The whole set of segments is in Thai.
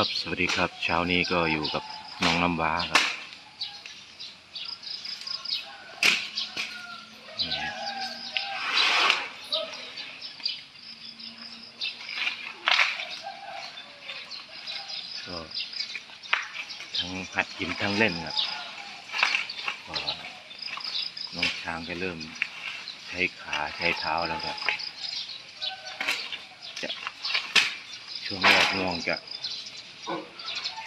ครับสวัสดีครับเช้านี้ก็อยู่กับน้องน้ำว้าครับก็ทั้งหัดกินทั้งเล่นครับน้องช้างก็เริ่มใช้ขาใช้เท้าแล้วครับจะช่วงแรกง่วงจะ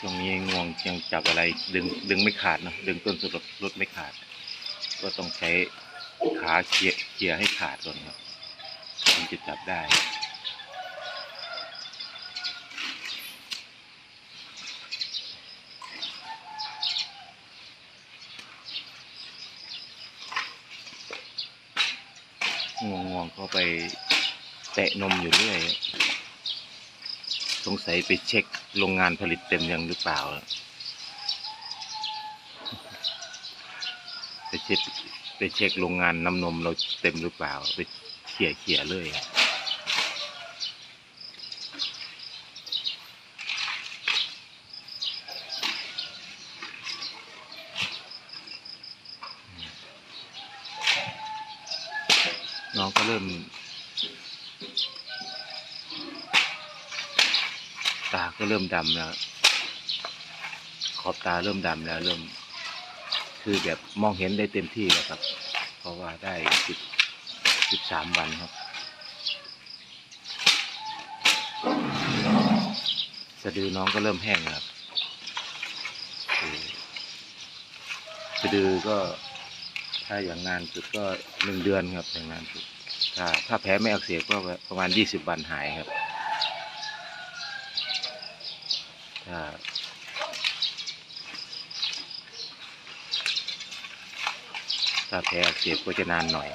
ช่วงนี้ง่วงยังจับอะไรดึงดึงไม่ขาดนะดึงต้นสลดรถไม่ขาด ก็ต้องใช้ขาเขี่ยเขี่ยให้ขาดก่อนครับถึงจะจับได้ง่วงงวงก็ไปแตะนมอยู่เรื่อย สงสัยไปเช็คโรงงานผลิตเต็มยังหรือเปล่า ไปเช็คไปเช็คโรงงานน้ำนมเราเต็มหรือเปล่า ไปเขี่ยเขี่ยเลยน้องก็เริ่ม ตาก็เริ่มดำแล้ว ขอบตาเริ่มดำแล้ว เริ่ม คือแบบมองเห็นได้เต็มที่แล้วครับ เพราะว่าได้สิบสิบสามวันครับ สะดือน้องก็เริ่มแห้งครับสะดือก็ถ้าอย่างนานสุดก็หนึ่งเดือนครับอย่างนานสุดถ้าถ้าแผลไม่อักเสบก็ประมาณยี่สิบวันหายครับ ถ้าถ้าแผลอักเสบก็จะนานหน่อย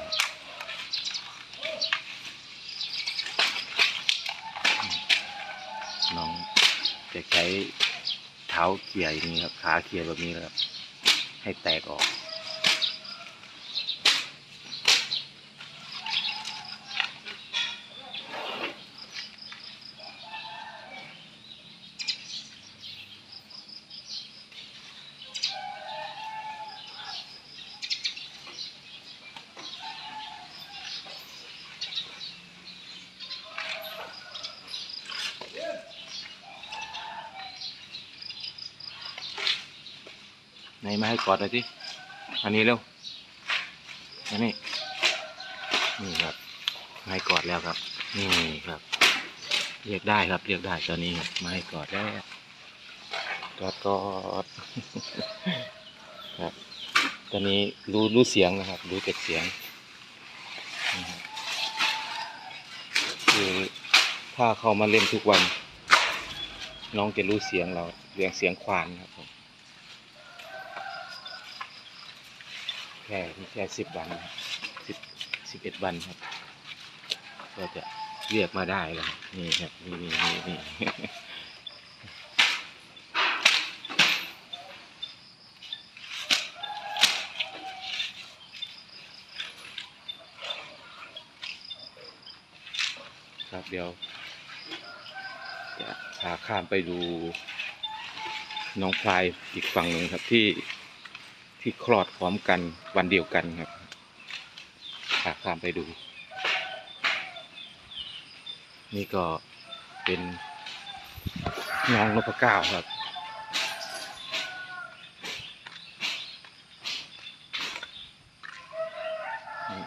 น้องจะใช้เท้าเขี่ยอย่างนี้ครับ ขาเขี่ยแบบนี้ครับ ให้แตกออก ไหนมาให้กอดหน่อยสิอันนี้เร็วอันนี้ นี่ครับมาให้กอดแล้วครับ นี่ครับ เรียกได้ครับ เรียกได้ตอนนี้ครับมาให้กอดแล้วกอดกอดครับ ตอนนี้รู้รู้เสียงนะครับ รู้จากเสียงคือถ้าเขามาเล่นทุกวัน น้องจะรู้เสียงเราเรียงเสียงควานครับผม ค่แค่สิบวันสิบสิบเอ็ดวันครับ ก็จะเรียกมาได้แล้วนี่ครับนี่นี่นี่นี่ครับเดี๋ยวจะพาข้ามไปดูน้องพลายอีกฝั่งหนึ่งครับที่ ที่คลอดพร้อมกันวันเดียวกันครับพาข้ามไปดู นี่ก็เป็นน้องนพเก้าครับ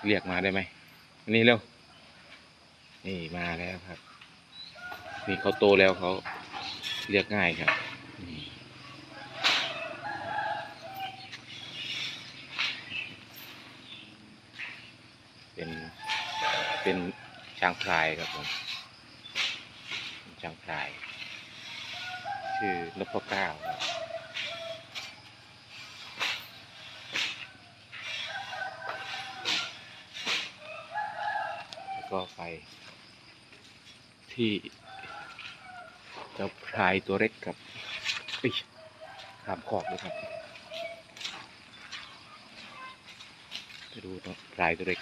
เรียกมาได้ไหมอันนี้เร็ว นี่มาแล้วครับ นี่เขาโตแล้วเขาเรียกง่ายครับนี่ เป็น เป็นช้างพลายครับผมช้างพลาย ชื่อนพเก้าครับแล้วก็ไป ที่เจ้าพลายตัวเล็กกับอ้ยขามขอบเลยครับ ไปดูตัวพลายตัวเล็ก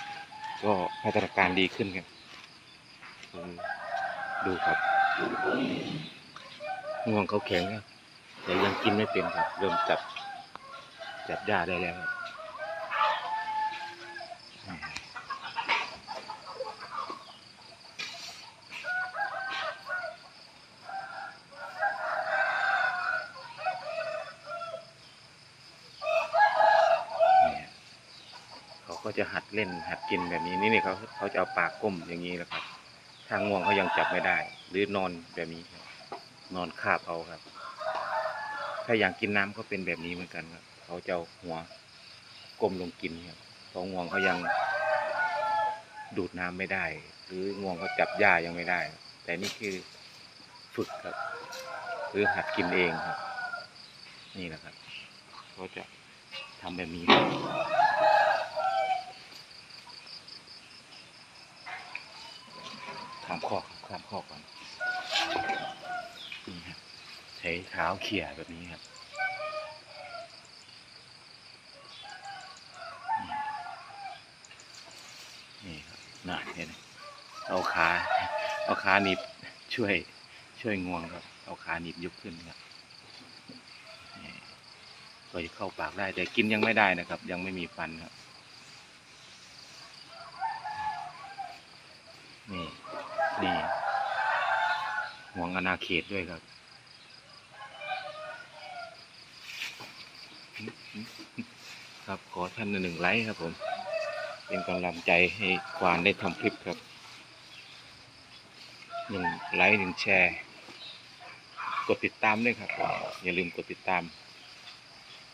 ก็พัฒนาการดีขึ้นครับดูครับงวงเขาแข็งครับแต่ยังกินไม่เป็นครับ เริ่มจับจับหญ้าได้แล้วครับ จะหัดเล่นหัดกินแบบนี้นี่นี่เขาเขาจะเอาปากก้มอย่างนี้แหละครับ ทางง่วงเขายังจับไม่ได้ หรือนอนแบบนี้ครับนอนคาบเอาครับ ถ้าอย่างกินน้ำก็เป็นแบบนี้เหมือนกันครับเขาจะเอาหัวกลมลงกินครับเพราะง่วงเขายังดูดน้ำไม่ได้ หรือง่วงเขาจับหญ้ายังไม่ได้ แต่นี่คือฝึกครับ หรือหัดกินเองครับ นี่แหละครับเขาจะทำแบบนี้ครับ ข้ามข้อครับข้ามข้อก่อนนี่ครับใช้เท้าเขี่ยแบบนี้ครับนี่ครับน่าเห็นไหมเอาขาเอาขาหนีบช่วยช่วยงวงครับ เอาขาหนีบยกขึ้นครับก็จะเข้าปากได้ แต่กินยังไม่ได้นะครับ ยังไม่มีฟันครับนี่ นี่ห่วงอนาเขตด้วยครับ ครับขอท่านหนึ่งไลค์ครับผม เป็นกำลังใจให้ควานได้ทำคลิปครับหนึ่งไลค์หนึ่งแชร์ กดติดตามด้วยครับ อย่าลืมกดติดตาม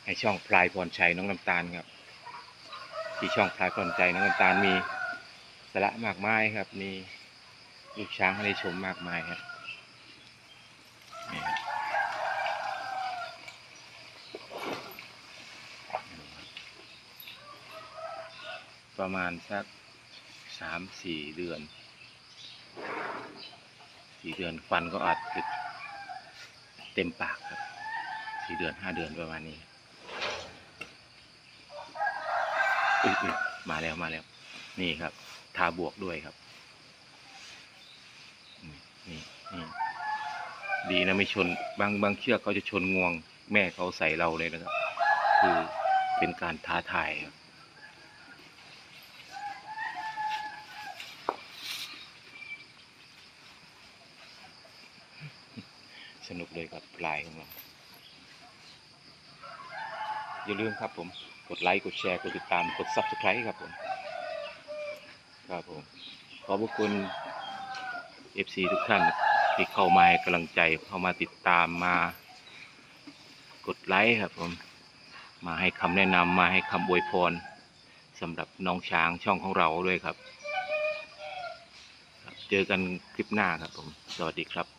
ให้ช่องพลายพรชัยน้องน้ำตาลครับ ที่ช่องพลายพรชัยน้องน้ำตาลมีสาระมากมายครับมี ลูกช้างให้ได้ชมมากมายครับประมาณสักสามสี่เดือน สี่เดือนฟันก็อาจจะเต็มปากครับสี่เดือนห้าเดือนประมาณนี้อุ๊ยอุ๊ยมาแล้วมาแล้ว นี่ครับ ทาบวกด้วยครับนี่นี่นี่ ดีนะไม่ชนบางบางเชือกเขาจะชนงวง แม่เขาใส่เราเลยนะครับ คือเป็นการท้าทายครับสนุกเลยกับลน์ของเราอย่าลืมครับผม กดไลค์ กดแชร์ กดติดตาม กด subscribe ครับผม ครับผม ขอบพระคุณ FC ทุกท่าน ที่เข้ามาให้กำลังใจเข้ามาติดตามมา กดไลค์ครับผม มาให้คำแนะนำมาให้คำอวยพรสำหรับน้องช้างช่องของเราด้วยครับครับเจอกันคลิปหน้าครับผม สวัสดีครับ